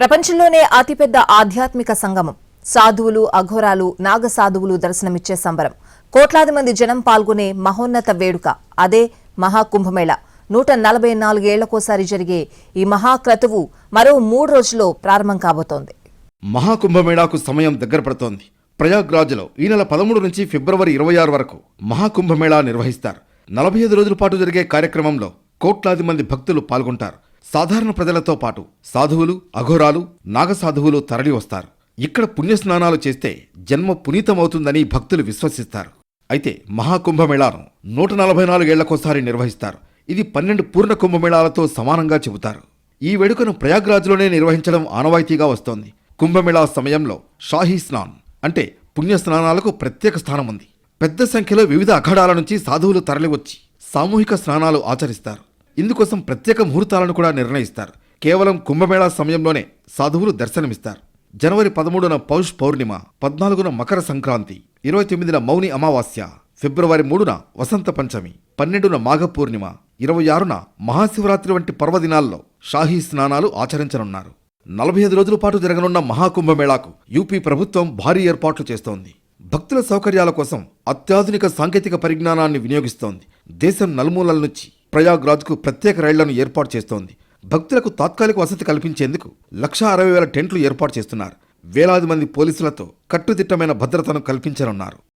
ప్రపంచంలోనే అతిపెద్ద ఆధ్యాత్మిక సంగమం. సాధువులు అఘోరాలు నాగ సాధువులు దర్శనమిచ్చే సంబరం. కోట్లాది మంది జనం పాల్గొనే మహోన్నత వేడుక. అదే మహాకుంభమేళ. నూట నలభై నాలుగేళ్ళకోసారి జరిగే ఈ మహాక్రతువు మరో మూడు రోజుల్లో ప్రారంభం కాబోతోంది. మహాకుంభమేళాకు సమయం దగ్గర పడుతోంది. ప్రయాగ్రాజ్లో ఈ నెల పదమూడు నుంచి ఫిబ్రవరి ఇరవై ఆరు వరకు మహాకుంభమేళా నిర్వహిస్తారు. నలభై ఐదు రోజుల పాటు జరిగే కార్యక్రమంలో కోట్లాది మంది భక్తులు పాల్గొంటారు. సాధారణ ప్రజలతో పాటు సాధువులు అఘోరాలు నాగసాధువులు తరలి వస్తారు. ఇక్కడ పుణ్యస్నానాలు చేస్తే జన్మ పునీతమవుతుందని భక్తులు విశ్వసిస్తారు. అయితే మహాకుంభమేళాను నూట నలభై నాలుగేళ్ళకోసారి నిర్వహిస్తారు. ఇది పన్నెండు పూర్ణ కుంభమేళాలతో సమానంగా చెబుతారు. ఈ వేడుకను ప్రయాగ్రాజ్లోనే నిర్వహించడం ఆనవాయితీగా వస్తోంది. కుంభమేళా సమయంలో షాహీ స్నాన్ అంటే పుణ్యస్నానాలకు ప్రత్యేక స్థానం ఉంది పెద్ద సంఖ్యలో వివిధ అఖాడాల నుంచి సాధువులు తరలివచ్చి సామూహిక స్నానాలు ఆచరిస్తారు. ఇందుకోసం ప్రత్యేక ముహూర్తాలను కూడా నిర్ణయిస్తారు. కేవలం కుంభమేళా సమయంలోనే సాధువులు దర్శనమిస్తారు. జనవరి పదమూడున పౌష్ పౌర్ణిమ పద్నాలుగున మకర సంక్రాంతి ఇరవై తొమ్మిదిన మౌని అమావాస్య ఫిబ్రవరి మూడున వసంత పంచమి పన్నెండున మాఘ పూర్ణిమ ఇరవై ఆరున మహాశివరాత్రి వంటి పర్వదినాల్లో షాహీ స్నానాలు ఆచరించనున్నారు. నలభై ఐదు రోజుల పాటు జరగనున్న మహాకుంభమేళాకు యూపీ ప్రభుత్వం భారీ ఏర్పాట్లు చేస్తోంది. భక్తుల సౌకర్యాల కోసం అత్యాధునిక సాంకేతిక పరిజ్ఞానాన్ని వినియోగిస్తోంది. దేశం నలుమూలల నుంచి ప్రయాగ్రాజ్కు ప్రత్యేక రైళ్ళను ఏర్పాటు చేస్తోంది. భక్తులకు తాత్కాలిక వసతి కల్పించేందుకు లక్షా అరవై వేల టెంట్లు ఏర్పాటు చేస్తున్నారు. వేలాది మంది పోలీసులతో కట్టుదిట్టమైన భద్రతను కల్పించనున్నారు.